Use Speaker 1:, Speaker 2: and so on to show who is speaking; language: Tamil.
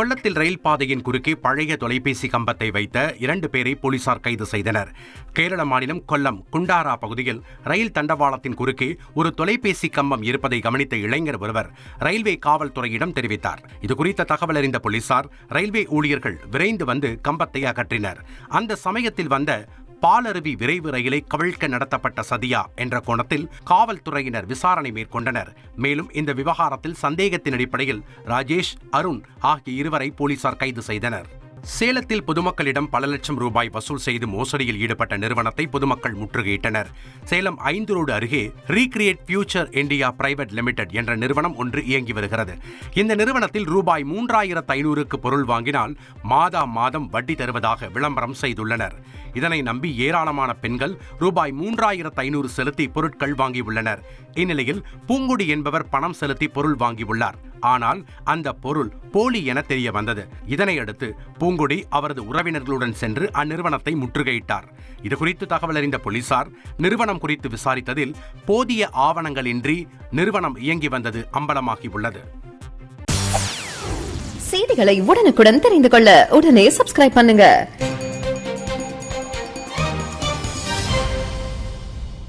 Speaker 1: கொல்லத்தில் ரயில் பாதையின் குறுக்கே பழைய தொலைபேசி கம்பத்தை வைத்த இரண்டு பேரை போலீசார் கைது செய்தனர். கேரள மாநிலம் கொல்லம் குண்டாரா பகுதியில் ரயில் தண்டவாளத்தின் குறுக்கே ஒரு தொலைபேசி கம்பம் இருப்பதை கவனித்த இளைஞர் ஒருவர் ரயில்வே காவல்துறையிடம் தெரிவித்தார். இதுகுறித்த தகவல் அறிந்த போலீசார் ரயில்வே ஊழியர்கள் விரைந்து வந்து கம்பத்தை அகற்றினர். அந்த சமயத்தில் வந்த பாலருவி விரைவு ரயிலை கவிழ்க்க நடத்தப்பட்ட சதியா என்ற கோணத்தில் காவல்துறையினர் விசாரணை மேற்கொண்டனர். மேலும் இந்த விவகாரத்தில் சந்தேகத்தின் அடிப்படையில் ராஜேஷ் அருண் ஆகிய இருவரை போலீசார் கைது செய்தனர். சேலத்தில் பொதுமக்களிடம் பல லட்சம் ரூபாய் வசூல் செய்து மோசடியில் ஈடுபட்ட நிறுவனத்தை பொதுமக்கள் முற்றுகையிட்டனர். சேலம் ஐந்து ரோடு அருகே recreate future India private limited என்ற நிறுவனம் ஒன்று இயங்கி வருகிறது. இந்த நிறுவனத்தில் ரூபாய் மூன்றாயிரத்து ஐநூறுக்கு பொருள் வாங்கினால் மாதா மாதம் வட்டி தருவதாக விளம்பரம் செய்துள்ளனர். இதனை நம்பி ஏராளமான பெண்கள் ரூபாய் மூன்றாயிரத்து ஐநூறு செலுத்தி பொருட்கள் வாங்கியுள்ளனர். இந்நிலையில் பூங்குடி என்பவர் பணம் செலுத்தி பொருள் வாங்கியுள்ளார். ஆனால் அந்த பொருள் போலி என தெரிய வந்தது. இதனையடுத்து பூங்குடி அவரது உறவினர்களுடன் சென்று அந்நிறுவனத்தை முற்றுகையிட்டார். இதுகுறித்து தகவல் அறிந்த போலீசார் நிறுவனம் குறித்து விசாரித்ததில் போதிய ஆவணங்களின்றி நிறுவனம் இயங்கி வந்தது அம்பலமாகியுள்ளது.
Speaker 2: செய்திகளை உடனுக்குடன் தெரிந்து கொள்ள உடனே சப்ஸ்கிரைப் பண்ணுங்க.